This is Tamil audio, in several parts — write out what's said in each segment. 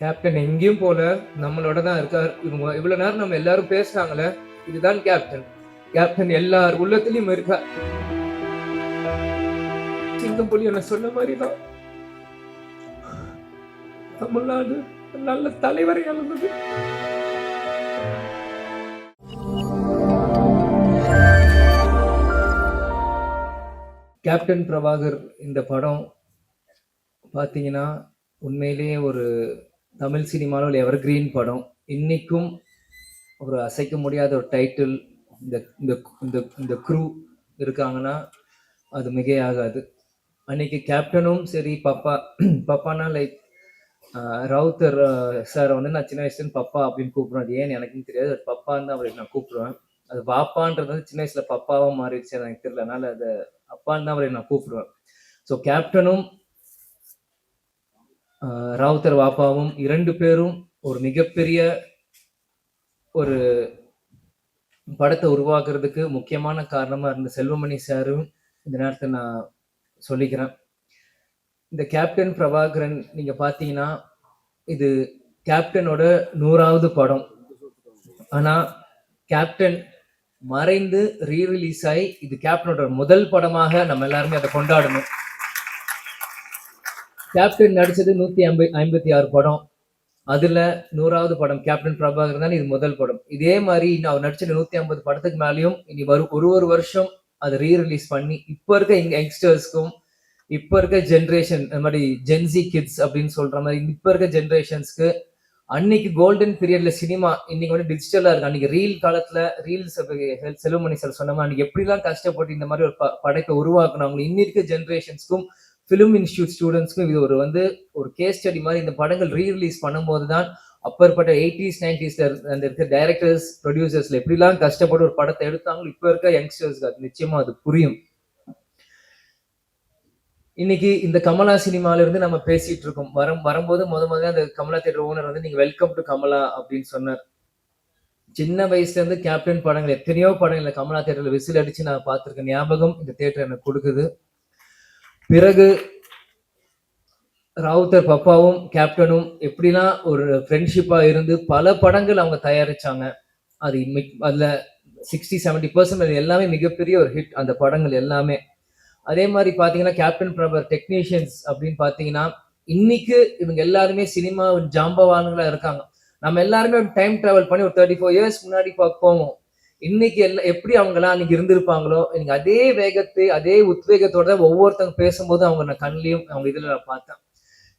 கேப்டன் எங்கேயும் போல நம்மளோட தான் இருக்கார். இவங்க இவ்வளோ நேரம் நம்ம எல்லாரும் பேசுறாங்களே இதுதான் கேப்டன். கேப்டன் எல்லார் உள்ளத்திலயும் இருக்கார். சிங்கம்புலி என்ன சொன்ன மாதிரி தான் தமிழ்நாடு நல்ல தலைவரை இழந்தது. கேப்டன் பிரபாகர் இந்த படம் பார்த்தீங்கன்னா உண்மையிலேயே ஒரு தமிழ் சினிமாவில் ஒரு எவர் கிரீன் படம் இன்றைக்கும் ஒரு அசைக்க முடியாத ஒரு டைட்டில் இந்த இந்த இந்த இந்த க்ரூ இருக்காங்கன்னா அது மிகையாகாது. அன்னைக்கு கேப்டனும் சரி பப்பா பப்பானா லைக் ரவுத்தர் சார் வந்து நான் சின்ன வயசுல பப்பா அப்படின்னு கூப்பிடுவேன் அது ஏன்னு எனக்கும் தெரியாது. அது பப்பான்னு தான் அவரை நான் கூப்பிடுவேன். அது பாப்பான்றது வந்து சின்ன வயசுல பப்பாவாக மாறிடுச்சு எனக்கு தெரியல. அதனால அது அப்பான்னு தான் அவரை நான் கூப்பிடுவேன். ஸோ கேப்டனும் ராவுத்தர் வாப்பாவும் இரண்டு பேரும் ஒரு மிகப்பெரிய ஒரு படத்தை உருவாக்குறதுக்கு முக்கியமான காரணமாக இருந்த செல்வமணி சாரும் இந்த நேரத்தில் நான் சொல்லிக்கிறேன். இந்த கேப்டன் பிரபாகரன் நீங்கள் பார்த்தீங்கன்னா இது கேப்டனோட நூறாவது படம். ஆனால் கேப்டன் மறைந்து ரீரிலீஸ் ஆகி இது கேப்டனோட முதல் படமாக நம்ம எல்லாருமே அதை கொண்டாடணும். கேப்டன் நடிச்சது நூத்தி ஐம்பது ஐம்பத்தி ஆறு படம். அதுல நூறாவது படம் கேப்டன் பிரபாகர் தான் இது முதல் படம். இதே மாதிரி இன்னும் அவர் நடிச்ச நூத்தி ஐம்பது படத்துக்கு மேலேயும் இனி வரும் ஒரு ஒரு வருஷம் அதை ரீ ரிலீஸ் பண்ணி இப்ப இருக்க எங்க யங்ஸ்டர்ஸ்க்கும் இப்ப இருக்க ஜென்ரேஷன் இந்த மாதிரி ஜென்சி கிட்ஸ் அப்படின்னு சொல்ற மாதிரி இப்ப இருக்க ஜென்ரேஷன்ஸ்க்கு அன்னைக்கு கோல்டன் பீரியட்ல சினிமா இன்னைக்கு வந்து டிஜிட்டலா இருக்கு. அன்னைக்கு ரீல் காலத்துல ரீல்ஸ் செல்வமணி சார் சொன்ன மாதிரி அன்னைக்கு எப்படிலாம் கஷ்டப்பட்டு இந்த மாதிரி ஒரு ப- படைப்பை உருவாக்கணும் இன்னி இருக்க ஜென்ரேஷன்ஸ்க்கும் ஃபிலிம் இன்ஸ்டியூட் ஸ்டூடெண்ட்ஸ்க்கும் இது ஒரு வந்து ஒரு கேஸ் ஸ்டடி மாதிரி இந்த படங்கள் ரீ ரிலீஸ் பண்ணும்போது தான் அப்பற்பட்ட எயிட்டிஸ் நைன்டிஸ்ல அந்த இருக்க டைரக்டர்ஸ் ப்ரொடியூசர்ஸ்ல எப்படிலாம் கஷ்டப்பட்டு ஒரு படத்தை எடுத்தாங்களோ இப்ப இருக்க யங்ஸ்டர்ஸ்க்கு அது நிச்சயமா அது புரியும். இன்னைக்கு இந்த கமலா சினிமால இருந்து நம்ம பேசிட்டு இருக்கோம். வரும் வரும்போது முத முதல்ல அந்த கமலா தேட்டர் ஓனர் வந்து நீங்க வெல்கம் டு கமலா அப்படின்னு சொன்னார். சின்ன வயசுல இருந்து கேப்டன் படங்கள் எத்தனையோ படங்கள் கமலா தேட்டர்ல விசில் அடிச்சு நான் பார்த்திருக்கேன். ஞாபகம் இந்த தேட்டர் எனக்கு கொடுக்குது. பிறகு ராவுத்தர் பப்பாவும் கேப்டனும் எப்படிலாம் ஒரு ஃப்ரெண்ட்ஷிப்பாக இருந்து பல படங்கள் அவங்க தயாரிச்சாங்க. அது மிக்- அதில் சிக்ஸ்டி செவன்டி பர்சன்ட் எல்லாமே மிகப்பெரிய ஒரு ஹிட் அந்த படங்கள் எல்லாமே. அதே மாதிரி பார்த்தீங்கன்னா கேப்டன் பிரபர் டெக்னீஷியன்ஸ் அப்படின்னு பார்த்தீங்கன்னா இன்னைக்கு இவங்க எல்லாருமே சினிமா ஜாம்பவான்களா இருக்காங்க. நம்ம எல்லாருமே டைம் டிராவல் பண்ணி ஒரு தேர்ட்டி ஃபோர் இயர்ஸ் முன்னாடி போவோம். இன்னைக்கு எல்லாம் எப்படி அவங்கெல்லாம் அன்னைக்கு இருந்திருப்பாங்களோ இன்னைக்கு அதே வேகத்தை அதே உத்வேகத்தோட தான் ஒவ்வொருத்தவங்க பேசும்போது அவங்க நான் கண்லையும் அவங்க இதுல நான் பார்த்தேன்.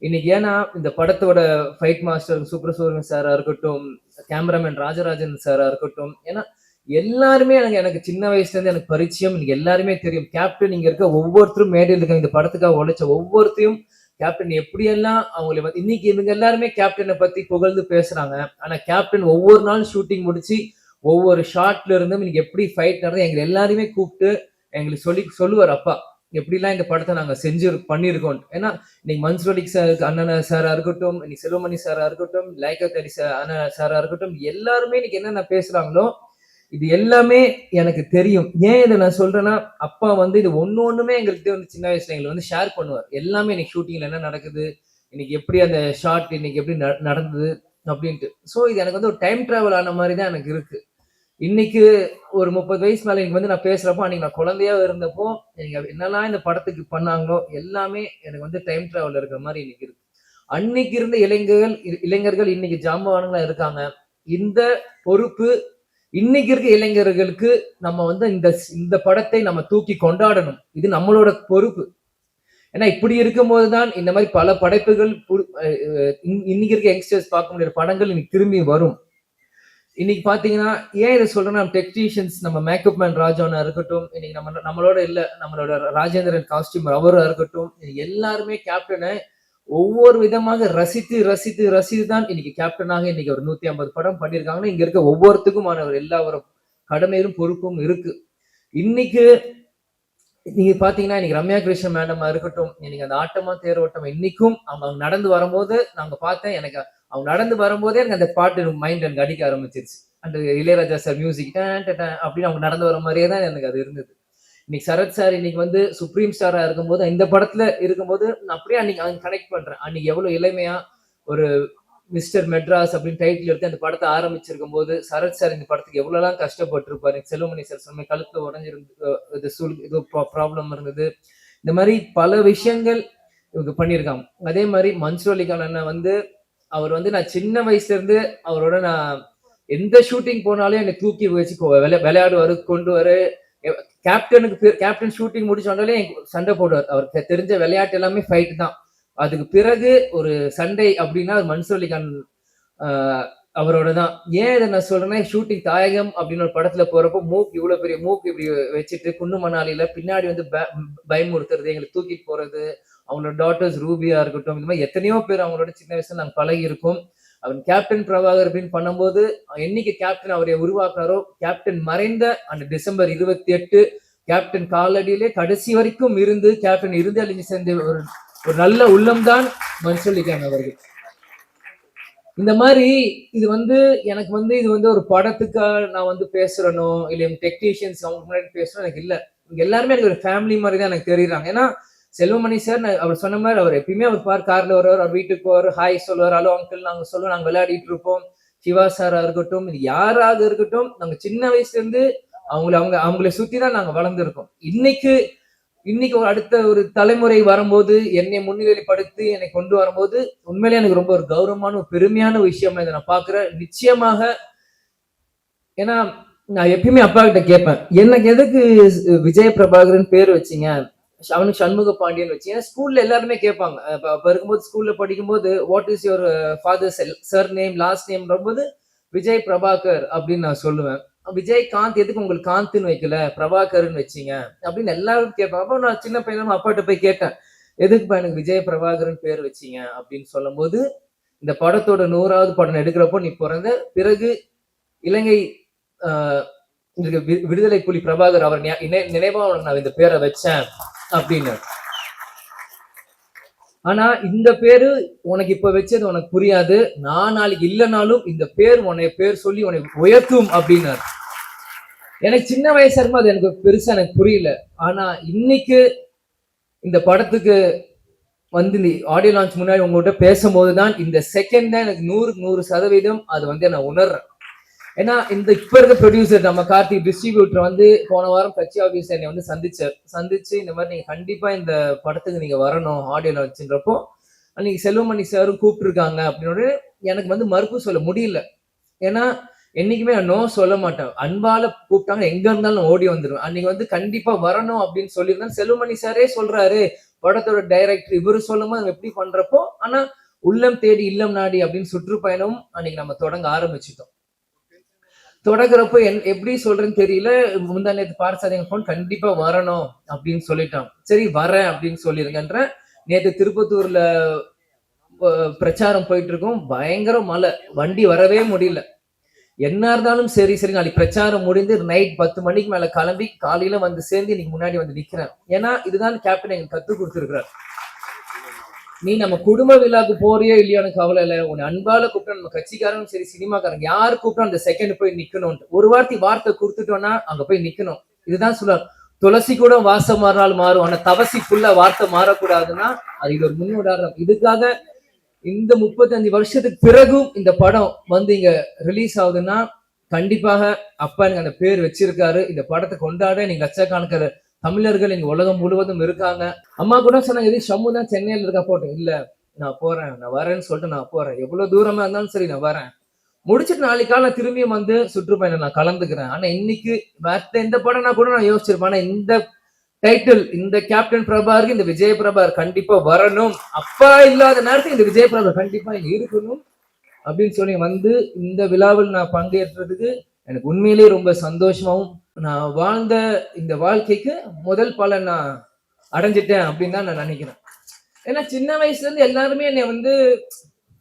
இன்னைக்கு ஏன்னா இந்த படத்தோட ஃபைட் மாஸ்டர் சூப்பர் சாரா இருக்கட்டும் கேமராமேன் ராஜராஜன் சாரா இருக்கட்டும் ஏன்னா எல்லாருமே எனக்கு எனக்கு சின்ன வயசுல இருந்து எனக்கு பரிச்சயம் எனக்கு எல்லாருமே தெரியும். கேப்டன் இங்க இருக்க ஒவ்வொருத்தரும் மேடையில் இருக்க இந்த படத்துக்காக உழைச்ச ஒவ்வொருத்தையும் கேப்டன் எப்படியெல்லாம் அவங்களை வந்து இன்னைக்கு இவங்க எல்லாருமே கேப்டனை பத்தி புகழ்ந்து பேசுறாங்க. ஆனா கேப்டன் ஒவ்வொரு நாள் ஷூட்டிங் முடிச்சு ஒவ்வொரு ஷாட்ல இருந்தும் இன்னைக்கு எப்படி ஃபைட் நடந்தது எங்களை எல்லாருமே கூப்பிட்டு எங்களுக்கு சொல்லி சொல்லுவார் அப்பா. எப்படிலாம் இந்த படத்தை நாங்கள் செஞ்சு பண்ணியிருக்கோம். ஏன்னா இன்னைக்கு மன்சுரலிக் சார் அண்ணன் சாரா இருக்கட்டும் இன்னைக்கு செல்வமணி சாரா இருக்கட்டும் லைகா தரி சார் அண்ணன் சாரா இருக்கட்டும் எல்லாருமே இன்னைக்கு என்னென்ன பேசுறாங்களோ இது எல்லாமே எனக்கு தெரியும். ஏன் இதை நான் சொல்றேன்னா அப்பா வந்து இது ஒன்று ஒன்றுமே எங்கள்கிட்ட வந்து சின்ன வயசுல எங்களுக்கு வந்து ஷேர் பண்ணுவார். எல்லாமே இன்னைக்கு ஷூட்டிங்ல என்ன நடக்குது இன்னைக்கு எப்படி அந்த ஷார்ட் இன்னைக்கு எப்படி நடந்தது அப்படின்ட்டு. ஸோ இது எனக்கு வந்து ஒரு டைம் டிராவல் ஆன மாதிரி தான் எனக்கு இருக்குது இன்னைக்கு ஒரு முப்பது வயசு மேல எனக்கு வந்து நான் பேசுறப்போ அன்னைக்கு நான் குழந்தையா இருந்தப்போ எனக்கு என்னெல்லாம் இந்த படத்துக்கு பண்ணாங்களோ எல்லாமே எனக்கு வந்து டைம் டிராவல் இருக்கிற மாதிரி இன்னைக்கு இருக்கு. அன்னைக்கு இருந்த இளைஞர்கள் இ- இளைஞர்கள் இன்னைக்கு ஜாம்பவான்களா இருக்காங்க. இந்த பொறுப்பு இன்னைக்கு இருக்க இளைஞர்களுக்கு நம்ம வந்து இந்த இந்த படத்தை நம்ம தூக்கி கொண்டாடணும். இது நம்மளோட பொறுப்பு. ஏன்னா இப்படி இருக்கும்போது தான் இந்த மாதிரி பல படைப்புகள் இன்னைக்கு இருக்க யங்ஸ்டர்ஸ் பார்க்க முடியாத படங்கள் இன்னைக்கு திரும்பி வரும். இன்னைக்கு பாத்தீங்கன்னா ஏன் இதை சொல்றேன்னா டெக்னீஷியன்ஸ் நம்ம மேக்கப் மேன் ராஜானா இருக்கட்டும் இன்னைக்கு நம்ம நம்மளோட இல்ல நம்மளோட ராஜேந்திரன் காஸ்டியூமர் அவரா இருக்கட்டும் எல்லாருமே கேப்டனை ஒவ்வொரு விதமாக ரசித்து ரசித்து ரசித்து தான் இன்னைக்கு கேப்டனாக இன்னைக்கு ஒரு நூத்தி ஐம்பது படம் பண்ணியிருக்காங்கன்னா இங்க இருக்க ஒவ்வொருத்துக்குமான ஒரு எல்லா கடமையிலும் பொறுப்பும் இருக்கு. இன்னைக்கு நீங்க பாத்தீங்கன்னா இன்னைக்கு ரம்யா கிருஷ்ணன் மேடமா இருக்கட்டும் இன்னைக்கு அந்த ஆட்டமா தேரோட்டம் இன்னைக்கும் அவங்க அவங்க நடந்து வரும்போது நாங்க பார்த்தேன் எனக்கு அவங்க நடந்து வரும்போதே எனக்கு அந்த பாட்டு மைண்ட் எனக்கு அடிக்க ஆரம்பிச்சிருச்சு. அந்த இளையராஜா சார் மியூசிக் அப்படின்னு அவங்க நடந்து வர மாதிரியே தான் எனக்கு அது இருந்தது. இன்னைக்கு சரத் சார் இன்னைக்கு வந்து சுப்ரீம் ஸ்டாரா இருக்கும்போது இந்த படத்துல இருக்கும்போது நான் அப்படியே அன்னைக்கு கனெக்ட் பண்றேன். அன்னைக்கு எவ்வளவு இளமையா ஒரு மிஸ்டர் மெட்ராஸ் அப்படின்னு டைட்டில் எடுத்து அந்த படத்தை ஆரம்பிச்சிருக்கும் போது சரத் சார் இந்த படத்துக்கு எவ்வளவுலாம் கஷ்டப்பட்டிருப்பாரு. செல்வமணி சார் சொன்ன கழுத்து உடஞ்சிருந்து இது சுல் இது ப்ராப்ளம் இருந்தது. இந்த மாதிரி பல விஷயங்கள் இவங்க பண்ணியிருக்காங்க. அதே மாதிரி மன்சூர் அலிகான் வந்து அவர் வந்து நான் சின்ன வயசுல இருந்து அவரோட நான் எந்த ஷூட்டிங் போனாலும் என்னை தூக்கி வச்சு விளையாடுவாரு கொண்டு வரு கேப்டனுக்கு கேப்டன் ஷூட்டிங் முடிச்சு உடனே எனக்கு சண்டை போடுவார். அவருக்கு தெரிஞ்ச விளையாட்டு எல்லாமே ஃபைட் தான். அதுக்கு பிறகு ஒரு சண்டை அப்படின்னா மன்சூர் அலிகான் ஆஹ், அவரோட தான். ஏன் இதை நான் சொல்றேன்னா ஷூட்டிங் தாயகம் அப்படின்னு ஒரு படத்துல போறப்போ மூக்கு இவ்வளவு பெரிய மூக்கு இப்படி வச்சுட்டு குன்னு மணாலியில பின்னாடி வந்து ப- பயமுறுத்துறது எங்களை தூக்கிட்டு போறது அவங்களோட டாட்டர்ஸ் ரூபியா இருக்கட்டும் இந்த மாதிரி எத்தனையோ பேர் அவங்களோட சின்ன வயசுல நாங்கள் பழகி இருக்கோம் அவன் கேப்டன் பிரபாகர் அப்படின்னு பண்ணும்போது என்னைக்கு கேப்டன் அவரை உருவாக்குனாரோ கேப்டன் மறைந்த அந்த டிசம்பர் இருபத்தி எட்டு கேப்டன் காலடியிலே கடைசி வரைக்கும் இருந்து கேப்டன் இருந்து அழிஞ்சு சேர்ந்த ஒரு ஒரு நல்ல உள்ளம்தான் மன்சூலிகான் அவர்கள். இந்த மாதிரி இது வந்து எனக்கு வந்து இது வந்து ஒரு படத்துக்காக நான் வந்து பேசுறனோ இல்லை டெக்னீஷியன்ஸ் அவங்க முன்னாடி பேசுறோம் எனக்கு இல்லை. இங்க எல்லாருமே எனக்கு ஒரு ஃபேமிலி மாதிரி தான் எனக்கு தெரியுறாங்க. ஏன்னா செல்வமணி சார் நான் அவர் சொன்ன மாதிரி அவர் எப்பயுமே அவர் பார் கார்ல வருவார் அவர் வீட்டுக்கு போவார் ஹாய் சொல்லுவார் ஹலோ அங்கிள் நாங்க சொல்லுவோம் நாங்க விளையாடிட்டு இருப்போம். சிவா சாரா இருக்கட்டும் இது யாராக இருக்கட்டும் நாங்க சின்ன வயசுல இருந்து அவங்கள அவங்க அவங்கள சுத்தி தான் நாங்க வளர்ந்துருக்கோம். இன்னைக்கு இன்னைக்கு ஒரு அடுத்த ஒரு தலைமுறை வரும்போது என்னை முன்னிலைப்படுத்தி என்னை கொண்டு வரும்போது உண்மையிலே எனக்கு ரொம்ப ஒரு கௌரவமான ஒரு பெருமையான விஷயமா இதை நான் பாக்குறேன் நிச்சயமாக ஏன்னா நான் எப்பயுமே அப்பா கிட்ட கேட்பேன் எனக்கு எதுக்கு விஜய பிரபாகரன் பேர் வச்சீங்க? அவனுக்கு சண்முக பாண்டியன் வச்சீங்க ஸ்கூல்ல எல்லாருமே கேட்பாங்க. அப்ப இருக்கும்போது ஸ்கூல்ல படிக்கும்போது what is your father surname last name போது விஜய் பிரபாகர் அப்படின்னு நான் சொல்லுவேன். விஜய் காந்த் எதுக்கு உங்களுக்கு காந்த்னு வைக்கல? பிரபாகர்னு வச்சீங்க. அப்படின்னு எல்லாரும் கேட்பாங்க. அப்போ நான் சின்ன பையன் அப்பாட்ட போய் கேட்டேன். எதுக்குப்பா எனக்கு விஜய் பிரபாகரன் பேர் வச்சீங்க? அப்படின்னு சொல்லும்போது இந்த படத்தோட நூறாவது படம் எடுக்கிறப்போ நீ பிறந்த பிறகு இலங்கை விடுதலை புலி பிரபாகர் அவர் நினை- நினைவா உனக்கு நான் இந்த பேரை வச்சேன். அப்படின்னு ஆனா இந்த பேரு உனக்கு இப்ப வச்சது உனக்கு புரியாது. நான் நாளைக்கு இல்லைனாலும் இந்த பேர் உன்னை பேர் சொல்லி உன்னை உயர்த்தும் அப்படின்னாரு. எனக்கு சின்ன வயசா இருக்கும் அது எனக்கு பெருசா எனக்கு புரியல. ஆனா இன்னைக்கு இந்த படத்துக்கு வந்து இந்த ஆடியோ லான்ச் முன்னாடி உங்கள்கிட்ட பேசும்போது தான் இந்த செகண்ட் தான் எனக்கு நூறு நூறு சதவீதம் அது வந்து நான் உணர்றேன். ஏன்னா இந்த இப்ப இருக்க ப்ரொடியூசர் நம்ம கார்த்திக் டிஸ்ட்ரிபியூட்டர் வந்து போன வாரம் கட்சி ஆஃபீஸ் என்னை வந்து சந்திச்சார். சந்திச்சு இந்த மாதிரி நீங்க கண்டிப்பா இந்த படத்துக்கு நீங்க வரணும் ஆடியோ வச்சுன்றப்போ அன்னைக்கு செல்வமணி சாரும் கூப்பிட்டுருக்காங்க அப்படின்னு எனக்கு வந்து மறுப்பு சொல்ல முடியல. ஏன்னா என்னைக்குமே நான் நோ சொல்ல மாட்டேன். அன்பால கூப்பிட்டாங்க எங்க இருந்தாலும் நான் ஓடி வந்துடுவேன் அன்னைக்கு வந்து கண்டிப்பா வரணும் அப்படின்னு சொல்லியிருந்தேன். செல்வமணி சாரே சொல்றாரு படத்தோட டைரக்டர் இவரு சொல்லும்போது எப்படி பண்றப்போ ஆனா உள்ளம் தேடி இல்லம் நாடி அப்படின்னு சுற்றுப்பயணம் அன்னைக்கு நம்ம தொடங்க ஆரம்பிச்சிட்டோம். தொடங்குறப்போ என் எப்படி சொல்றேன்னு தெரியல. முந்தா நேற்று பார்சாதிங்க ஃபோன் கண்டிப்பா வரணும் அப்படின்னு சொல்லிட்டான். சரி வரேன் அப்படின்னு சொல்லிருங்கன்ற. நேற்று திருப்பத்தூர்ல பிரச்சாரம் போயிட்டு இருக்கோம் பயங்கர மழை. வண்டி வரவே முடியல. என்ன இருந்தாலும் சரி சரி நாளைக்கு பிரச்சாரம் முடிந்து நைட் பத்து மணிக்கு மேல கிளம்பி காலையில வந்து சேர்ந்து இன்னைக்கு முன்னாடி வந்து நிக்கிறேன். ஏன்னா இதுதான் கேப்டன் எங்களுக்கு கத்து கொடுத்துருக்கிறார். நீ நம்ம குடும்ப விழாக்கு போறியோ இல்லையோன்னு கவலை இல்லை. உன்னை அன்பால கூப்பிட்டா நம்ம கட்சிக்காரனும் சரி சினிமாக்காரங்க யார் கூப்பிட்டா அந்த செகண்ட் போய் நிக்கணும்ட்டு ஒரு வார்த்தை வார்த்தை கொடுத்துட்டோம்னா அங்க போய் நிக்கணும். இதுதான் சொல்லுவார் துளசி கூட வாசம் மாறினாலும் மாறும். ஆனா தவசிக்குள்ள வார்த்தை மாறக்கூடாதுன்னா அது இது ஒரு முன் உதாரணம் இதுக்காக இந்த முப்பத்தஞ்சு வருஷத்துக்கு பிறகும் இந்த படம் வந்து இங்க ரிலீஸ் ஆகுதுன்னா கண்டிப்பாக அப்பா எனக்கு அந்த பேர் வச்சிருக்காரு. இந்த படத்தை கொண்டாட நீங்க லட்சக்கணக்கிற தமிழர்கள் இங்க உலகம் முழுவதும் இருக்காங்க. அம்மா கூட சொன்னாங்க எது ஷம்மு தான் சென்னையில இருக்கா? போட்டேன். இல்ல நான் போறேன். நான் வரேன்னு சொல்லிட்டு நான் போறேன். எவ்வளவு தூரமா இருந்தாலும் சரி நான் வரேன். முடிச்சிட்டு நாளைக்கு காலை திரும்பியும் வந்து சுற்றுப்பயணம் நான் கலந்துக்கிறேன். ஆனா இன்னைக்கு மற்ற எந்த படம்னா கூட நான் யோசிச்சிருப்பேன். ஆனா இந்த டைட்டில் இந்த கேப்டன் பிரபாருக்கு இந்த விஜய பிரபார் கண்டிப்பா வரணும். அப்பா இல்லாத நேரத்துக்கு இந்த விஜய பிரபார் கண்டிப்பா இங்க இருக்கணும். அப்படின்னு சொல்லி வந்து இந்த விழாவில் நான் பங்கேற்றதுக்கு எனக்கு உண்மையிலேயே ரொம்ப சந்தோஷமாகவும் நான் வாழ்ந்த இந்த வாழ்க்கைக்கு முதல் பலன் நான் அடைஞ்சிட்டேன் அப்படின்னு தான் நான் நினைக்கிறேன். ஏன்னா சின்ன வயசுல இருந்து எல்லாருமே என்னை வந்து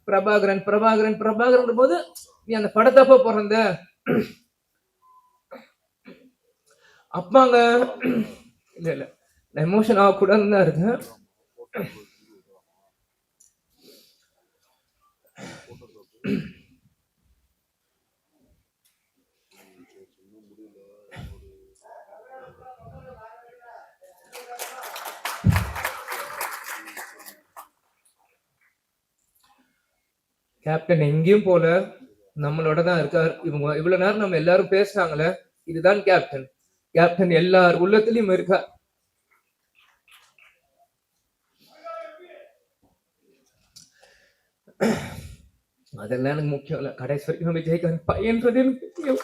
பிரபாகரன் பிரபாகரன் பிரபாகரன் போது நீ அந்த படத்தப்ப பிறந்த? அப்பாங்க இல்ல இல்ல நான் எமோஷன் ஆகக்கூடாதுன்னு தான் இருக்கேன். கேப்டன் எங்கேயும் போல நம்மளோட தான் இருக்கார். இவங்க இவ்வளவு நேரம் நம்ம எல்லாரும் பேசுறாங்களே இதுதான் கேப்டன். கேப்டன் எல்லார் உள்ளத்திலயும் இருக்கார். அதெல்லாம் எனக்கு முக்கியம் இல்லை. கடைசி வரைக்கும் நம்ம ஜெயிக்க பயன்றது எனக்கு முக்கியம்.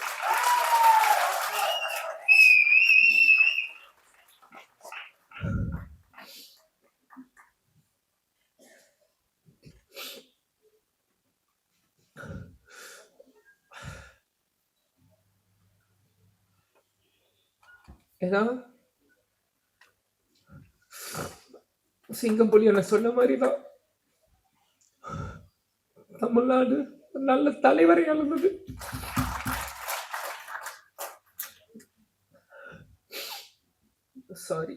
ஏன்னா சிங்கம் புலி என்ன சொன்ன மாதிரிதான் தமிழ்நாடு நல்ல தலைவரை இழந்தது சாரி